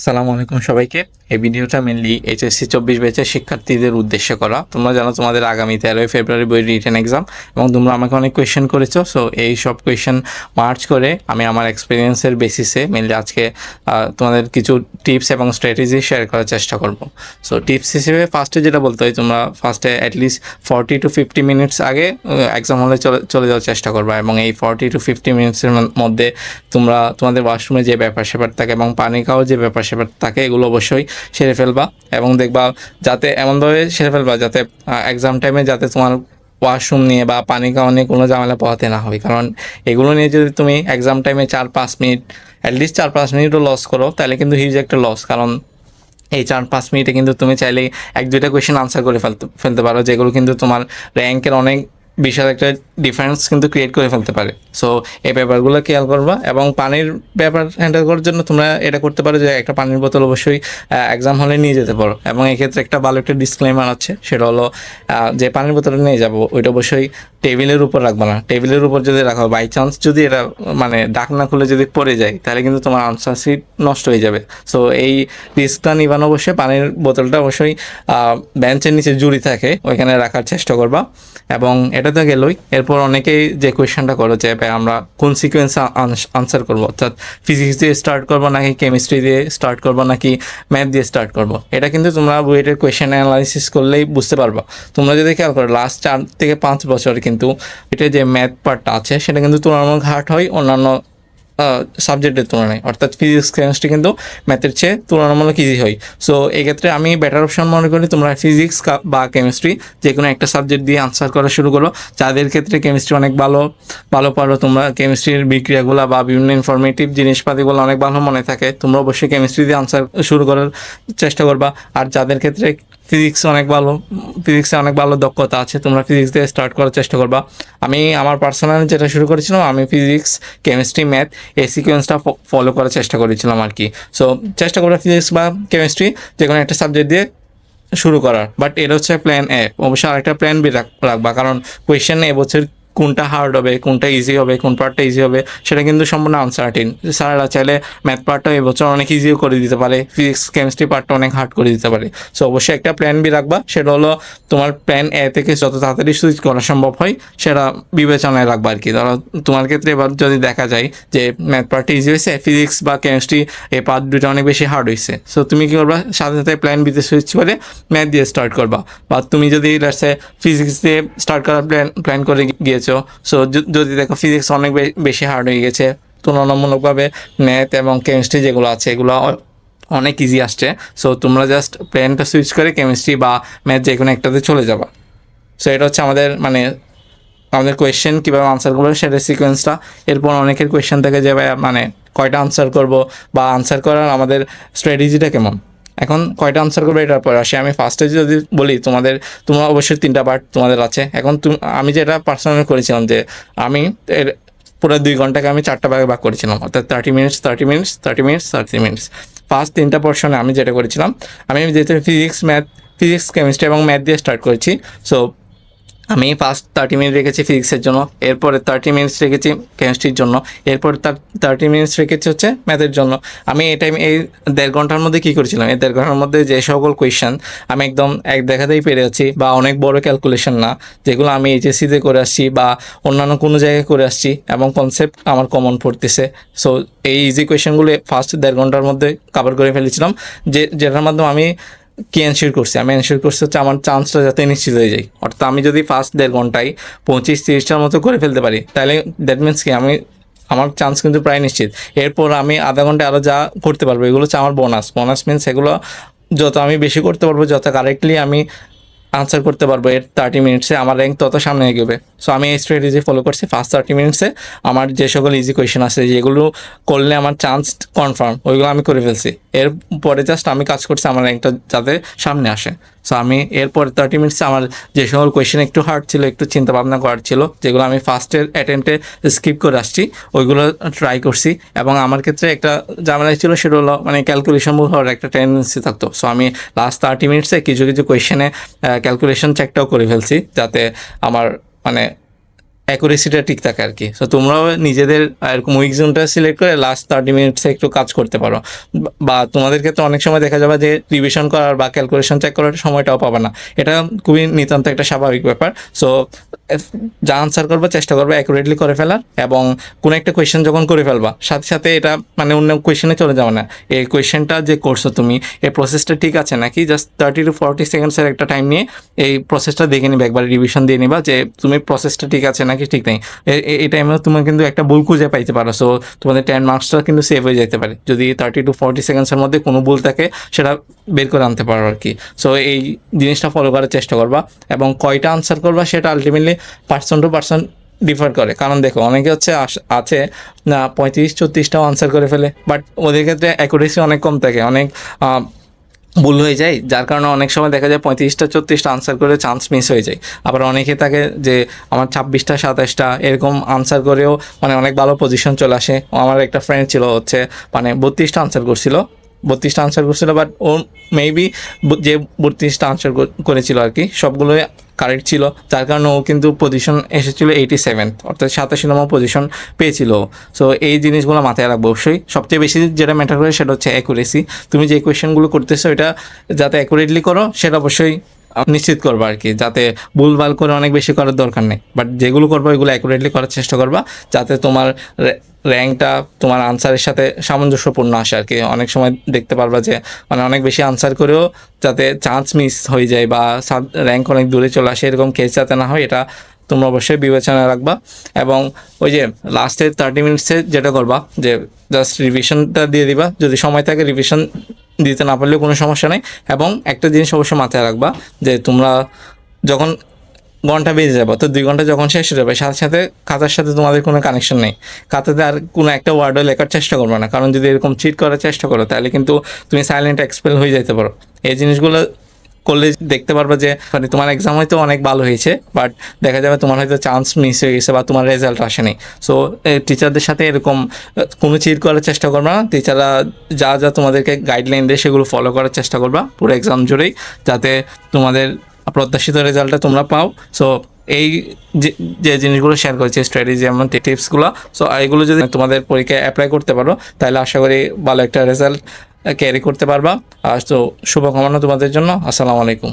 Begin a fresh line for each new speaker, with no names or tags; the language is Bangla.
আসসালামু আলাইকুম সবাইকে। এই ভিডিওটা মেনলি এইচএসসি চব্বিশ ব্যাচের শিক্ষার্থীদের উদ্দেশ্যে করা। তোমরা জানো তোমাদের আগামী তেরোই ফেব্রুয়ারি বই রিটেন এক্সাম এবং তোমরা আমাকে অনেক কোয়েশ্চেন করেছ সো এই সব কোয়েশ্চেন মার্চ করে আমি আমার এক্সপিরিয়েন্সের বেসিসে মেনলি আজকে তোমাদের কিছু টিপস এবং স্ট্র্যাটেজি শেয়ার করার চেষ্টা করব। সো টিপস হিসেবে ফার্স্টে যেটা বলতে হয়, তোমরা ফার্স্টে at least forty to fifty minutes আগে এক্সাম হলে চলে চলে যাওয়ার চেষ্টা করবা এবং এই ফর্টি টু ফিফটি মিনিটসের মধ্যে তোমরা তোমাদের ওয়াশরুমে যে ব্যাপার স্যাপার থাকে এবং পানি খাওয়ার যে ব্যাপার স্যাপার থাকে এগুলো অবশ্যই সেরে ফেলবা এবং দেখবা যাতে এমনভাবে সেরে ফেলবা যাতে এক্সাম টাইমে যাতে তোমার ওয়াশরুম নিয়ে বা পানি খাওয়া নিয়ে কোনো ঝামেলা পোহাতে না হয়। কারণ এগুলো নিয়ে যদি তুমি এক্সাম টাইমে চার পাঁচ মিনিট অ্যাটলিস্ট চার পাঁচ মিনিটও লস করো, তাহলে কিন্তু হিউজ একটা লস কারণ এই চার পাঁচ মিনিটে কিন্তু তুমি চাইলেই এক দুইটা কোয়েশ্চেন আনসার করে ফেলতে ফেলতে পারো, যেগুলো কিন্তু তোমার র্যাঙ্কের অনেক বিশাল একটা ডিফারেন্স কিন্তু ক্রিয়েট করে ফেলতে পারে। সো এই ব্যাপারগুলো খেয়াল করবা এবং পানির ব্যাপার হ্যান্ডেল করার জন্য তোমরা এটা করতে পারো যে একটা পানির বোতল অবশ্যই এক্সাম হলে নিয়ে যেতে পারো। এবং এক্ষেত্রে একটা ভালো একটা ডিসক্লেমার আছে, সেটা হলো যে পানির বোতলটা নিয়ে যাব, ওইটা অবশ্যই টেবিলের উপর রাখবা না। টেবিলের উপর যদি রাখো বাই চান্স যদি এটা মানে ডাকনা খুলে যদি পড়ে যায়, তাহলে কিন্তু তোমার আনসার সিট নষ্ট হয়ে যাবে। সো এই রিস্কটা নিবান অবশ্যই। পানির বোতলটা অবশ্যই বেঞ্চের নিচে জুড়ি থাকে, ওইখানে রাখার চেষ্টা করবা। এবং এটা তো গেলই। এরপর অনেকেই যে কোয়েশ্চেনটা করো যে আমরা কোন সিকোয়েন্স আনসার করব? অর্থাৎ ফিজিক্স দিয়ে স্টার্ট করব নাকি কেমিস্ট্রি দিয়ে স্টার্ট করব নাকি ম্যাথ দিয়ে স্টার্ট করব? এটা কিন্তু তোমরা বুয়েটের কোয়েশ্চেন অ্যানালাইসিস করলেই বুঝতে পারবা। তোমরা যদি খেয়াল করো লাস্ট চার থেকে পাঁচ বছর কিন্তু এটা যে ম্যাথ পার্টটা আছে, সেটা কিন্তু তুলনামূলক হার্ড হয়। অন্যান্য সাবজেক্টের তুলনায়। অর্থাৎ ফিজিক্স কেমিস্ট্রি কিন্তু ম্যাথের চেয়ে তুলনামূলক ইজি হয়। সো এক্ষেত্রে আমি বেটার অপশন মনে করি তোমরা ফিজিক্স বা কেমিস্ট্রি যে কোনো একটা সাবজেক্ট দিয়ে আনসার করা শুরু করো। যাদের ক্ষেত্রে কেমিস্ট্রি অনেক ভালো ভালো পারো, তোমরা কেমিস্ট্রির বিক্রিয়াগুলো বা বিভিন্ন ইনফরমেটিভ জিনিসপাতিগুলো অনেক ভালো মনে থাকে, তোমরা অবশ্যই কেমিস্ট্রি দিয়ে আনসার শুরু করার চেষ্টা করবা। আর যাদের ক্ষেত্রে ফিজিক্স অনেক ভালো ফিজিক্সে অনেক ভালো দক্ষতা আছে, তোমরা ফিজিক্স দিয়ে স্টার্ট করার চেষ্টা করবা। আমি আমার পার্সোনালি যেটা শুরু করেছিলাম, আমি ফিজিক্স কেমিস্ট্রি ম্যাথ এই সিকোয়েন্সটা ফলো করার চেষ্টা করেছিলাম আর কি। সো চেষ্টা করব ফিজিক্স বা কেমিস্ট্রি যে কোনো একটা সাবজেক্ট দিয়ে শুরু করার। বাট এটা হচ্ছে প্ল্যান এ অবশ্যই আরেকটা প্ল্যান বি রাখবা। কারণ কোয়েশ্চেন এবছর কোনটা হার্ড হবে, কোনটা ইজি হবে, কোন পার্টটা ইজি হবে, সেটা কিন্তু সম্পূর্ণ আনসার্টিন স্যাররা চাইলে ম্যাথ পার্টটা এবছর অনেক ইজিও করে দিতে পারে ফিজিক্স কেমিস্ট্রি পার্টটা অনেক হার্ড করে দিতে পারে। সো অবশ্যই একটা প্ল্যান বি রাখবা, সেটা হলো তোমার প্ল্যান এ থেকে যত তাড়াতাড়ি সুইচ করা সম্ভব হয়, সেটা বিবেচনায় রাখবা আর কি। ধরো, তোমার ক্ষেত্রে এবার যদি দেখা যায় যে ম্যাথ পার্টটা ইজি হয়েছে ফিজিক্স বা কেমিস্ট্রি এই পার্ট দুটো অনেক বেশি হার্ড হয়েছে। সো তুমি কী করবা? সাথে সাথে প্ল্যান বিতে সুইচ করে ম্যাথ দিয়ে স্টার্ট করবা। বা তুমি যদি ফিজিক্স দিয়ে স্টার্ট করার প্ল্যান প্ল্যান করে গিয়েছো সো যদি দেখো ফিজিক্স অনেক বেশি হার্ড হয়ে গেছে। তুলনামূলকভাবে ম্যাথ এবং কেমিস্ট্রি যেগুলো আছে, এগুলো অনেক ইজি আসছে। সো তোমরা জাস্ট প্ল্যানটা সুইচ করে কেমিস্ট্রি বা ম্যাথ যে কোনো একটাতে চলে যাবা। সো এটা হচ্ছে আমাদের মানে আমাদের কোয়েশ্চেন কীভাবে আনসার করব সেটার সিকোয়েন্সটা এরপর অনেকের কোয়েশ্চেন থাকে যে মানে কয়টা আনসার করব বা আনসার করার আমাদের স্ট্র্যাটেজিটা কেমন? এখন কয়টা আনসার করবে এটার পর? আসি, আমি ফার্স্টে যদি বলি, তোমাদের, তোমার অবশ্যই তিনটা পার্ট তোমাদের আছে। এখন তুমি, আমি যেটা পার্সোনালি করেছিলাম যে, আমি এর পুরো দুই ঘন্টাকে আমি চারটা ভাগে ভাগ করেছিলাম। অর্থাৎ thirty minutes thirty minutes thirty minutes thirty minutes first তিনটা পোর্শনে আমি যেটা করেছিলাম, আমি যেহেতু ফিজিক্স ম্যাথ ফিজিক্স কেমিস্ট্রি এবং ম্যাথ দিয়ে স্টার্ট করেছি সো আমি ফার্স্ট থার্টি মিনিট রেখেছি ফিজিক্সের জন্য, এরপরে থার্টি মিনিটস রেখেছি কেমিস্ট্রির জন্য, এরপর থার্টি মিনিটস রেখেছি হচ্ছে ম্যাথের জন্য। আমি এই টাইম এই দেড় ঘণ্টার মধ্যে কী করেছিলাম? এই দেড় ঘণ্টার মধ্যে যে সকল কোয়েশ্চেন আমি একদম এক দেখাতেই পেরে আছি বা অনেক বড় ক্যালকুলেশন না, যেগুলো আমি এইচএসসিতে করে আসছি বা অন্যান্য কোনো জায়গায় করে আসছি এবং কনসেপ্ট আমার কমন পড়তেছে। সো এই ইজি কোয়েশ্চেনগুলো ফার্স্ট দেড় ঘণ্টার মধ্যে কাভার করে ফেলেছিলাম, যে, যেটার মাধ্যমে আমি কি এনশিওর করছি? আমি এনশিওর করছি হচ্ছে আমার চান্সটা যাতে নিশ্চিত হয়ে যায়। অর্থাৎ আমি যদি ফার্স্ট দেড় ঘন্টায় পঁচিশ, তিরিশটার মতো করে ফেলতে পারি, তাহলে দ্যাট মিনস কি? আমি, আমার চান্স কিন্তু প্রায় নিশ্চিত। এরপর আমি আধা ঘন্টায় আরও যা করতে পারব, এগুলো হচ্ছে আমার বোনাস বোনাস মিনস এগুলো যত আমি বেশি করতে পারব, যত কারেক্টলি আমি আনসার করতে পারব, এর থার্টি মিনিটসে আমার র্যাঙ্ক তত সামনে এগোবে। সো আমি এই স্ট্র্যাটেজি ফলো করছি ফার্স্ট থার্টি মিনিটসে আমার যে সকল ইজি কোয়েশন আছে, যেগুলো করলে আমার চান্স কনফার্ম ওইগুলো আমি করে ফেলছি। এরপরে জাস্ট আমি কাজ করছি আমার র্যাঙ্কটা যাতে সামনে আসে। সো আমি এরপর থার্টি মিনিটসে আমার যে সকল কোয়েশ্চেন একটু হার্ড ছিল, একটু চিন্তা ভাবনা করার ছিল, যেগুলো আমি ফার্স্টের অ্যাটেম্পটে স্কিপ করে আসছি, ওইগুলো ট্রাই করছি এবং আমার ক্ষেত্রে একটা ঝামেলা ছিল সেটা হলো মানে ক্যালকুলেশন হওয়ার একটা টেন্ডেন্সি থাকতো। সো আমি লাস্ট থার্টি মিনিটসে কিছু কিছু কোয়েশনে ক্যালকুলেশন চেকটাও করে ফেলছি, যাতে আমার মানে অ্যাকুরেসিটা ঠিক থাকে আর কি। সো তোমরাও নিজেদের এরকম উইক জোনটা সিলেক্ট করে লাস্ট থার্টি মিনিটসে একটু কাজ করতে পারো। বা- তোমাদের ক্ষেত্রে অনেক সময় দেখা যাবে যে রিভিশন করার বা ক্যালকুলেশন চেক করার সময়টাও পাবে না। এটা খুবই নিতান্ত একটা স্বাভাবিক ব্যাপার। সো যা আনসার করবে, চেষ্টা করবে অ্যাকুরেটলি করে ফেলার এবং কোনো একটা কোয়েশ্চেন যখন করে ফেলবা, সাথে সাথে এটা মানে অন্য কোয়েশ্চেনে চলে যাবে না। এই কোয়েশ্চেনটা যে করছ তুমি, এই প্রসেসটা ঠিক আছে নাকি? জাস্ট থার্টি টু ফর্টি সেকেন্ডসের একটা টাইম নিয়ে এই প্রসেসটা দেখে নিবে, একবার রিভিশন দিয়ে নিবা যে, তুমি প্রসেসটা ঠিক আছে নাকি? ঠিক নেই এই টাইমে তুমি কিন্তু একটা ভুল খুঁজে পাইতে পারো। সো তোমাদের টেন মার্কসটা কিন্তু সেভ হয়ে যেতে পারে। যদি থার্টি টু ফর্টি সেকেন্ডসের মধ্যে কোনো ভুল থাকে, সেটা বের করে আনতে পারো আর কি। সো এই জিনিসটা ফলো করার চেষ্টা করবা এবং কয়টা আনসার করবা, সেটা ultimately person to person differ করে। কারণ দেখো, অনেকে হচ্ছে আছে, না, পঁয়ত্রিশ ছত্রিশটাও আনসার করে ফেলে। বাট ওদের ক্ষেত্রে অ্যাকুরেসি অনেক কম থাকে। অনেক ভুল হয়ে যায়, যার কারণে অনেক সময় দেখা যায় পঁয়ত্রিশটা, চত্রিশটা আনসার করে চান্স মিস হয়ে যায়। আবার অনেকে থাকে যে, আমার ছাব্বিশটা, সাতাশটা এরকম আনসার করেও মানে অনেক ভালো পজিশন চলে আসে। আমার একটা ফ্রেন্ড ছিল হচ্ছে মানে বত্রিশটা আনসার করছিল। বত্রিশটা আনসার করছিল বাট ও মেবি যে বত্রিশটা আনসার করেছিল আর কি, সবগুলোই কারেক্ট ছিল। যার কারণে ও কিন্তু পজিশন এসেছিল এইটি সেভেন্থ অর্থাৎ সাতাশি নম্বর পজিশন পেয়েছিল সো এই জিনিসগুলো মাথায় রাখব অবশ্যই। সবচেয়ে বেশি যেটা ম্যাটার করে সেটা হচ্ছে অ্যাকুরেসি তুমি যে কোয়েশনগুলো করতেছো, এটা যাতে অ্যাকুরেটলি করো, সেটা অবশ্যই নিশ্চিত করব আর কি, যাতে ভুলভাল করে অনেক বেশি করার দরকার নেই। বাট যেগুলো করব ওইগুলো অ্যাকুরেটলি করার চেষ্টা করবা, যাতে তোমার র্যাঙ্কটা তোমার আনসারের সাথে সামঞ্জস্যপূর্ণ আসে আর কি। অনেক সময় দেখতে পারবা যে মানে অনেক বেশি আনসার করেও যাতে চান্স মিস হয়ে যায় বা র্যাঙ্ক অনেক দূরে চলে আসে, এরকম কেস যাতে না হয়, এটা তোমরা অবশ্যই বিবেচনা রাখবা এবং ওই যে লাস্টের থার্টি মিনিটসে যেটা করবা যে জাস্ট রিভিশনটা দিয়ে দিবা। যদি সময় থাকে রিভিশন দিতে না পারলেও কোনো সমস্যা নেই এবং একটা জিনিস অবশ্যই মাথায় রাখবা যে তোমরা যখন ঘণ্টা বেজে যাব তো দুই ঘণ্টা যখন শেষ হয়ে যাবে, সাথে সাথে খাতার সাথে তোমাদের কোনো কানেকশন নেই। খাতাতে আর কোনো একটা ওয়ার্ডও লেখার চেষ্টা করবে না। কারণ যদি এরকম চিট করার চেষ্টা করো, তাহলে কিন্তু তুমি সাইলেন্ট এক্সপেল হয়ে যেতে পারো। এই জিনিসগুলো করলে দেখতে পারবে যে মানে তোমার এক্সাম হয়তো অনেক ভালো হয়েছে বাট দেখা যাবে তোমার হয়তো চান্স মিস হয়ে গেছে বা তোমার রেজাল্ট আসেনি। সো টিচারদের সাথে এরকম কোনো চিট করার চেষ্টা করবে না। টিচাররা যা যা তোমাদেরকে গাইডলাইন দেয় সেগুলো ফলো করার চেষ্টা করবা। পুরো এক্সাম জুড়েই, যাতে তোমাদের প্রত্যাশিত রেজাল্টটা তোমরা পাও। সো এই যে জিনিসগুলো শেয়ার করেছি স্ট্র্যাটেজি এমন টিপসগুলো সো এইগুলো যদি তোমাদের পরীক্ষায় অ্যাপ্লাই করতে পারো, তাহলে আশা করি ভালো একটা রেজাল্ট ক্যারি করতে পারবা। আর তো শুভকামনা তোমাদের জন্য। আসসালামু আলাইকুম।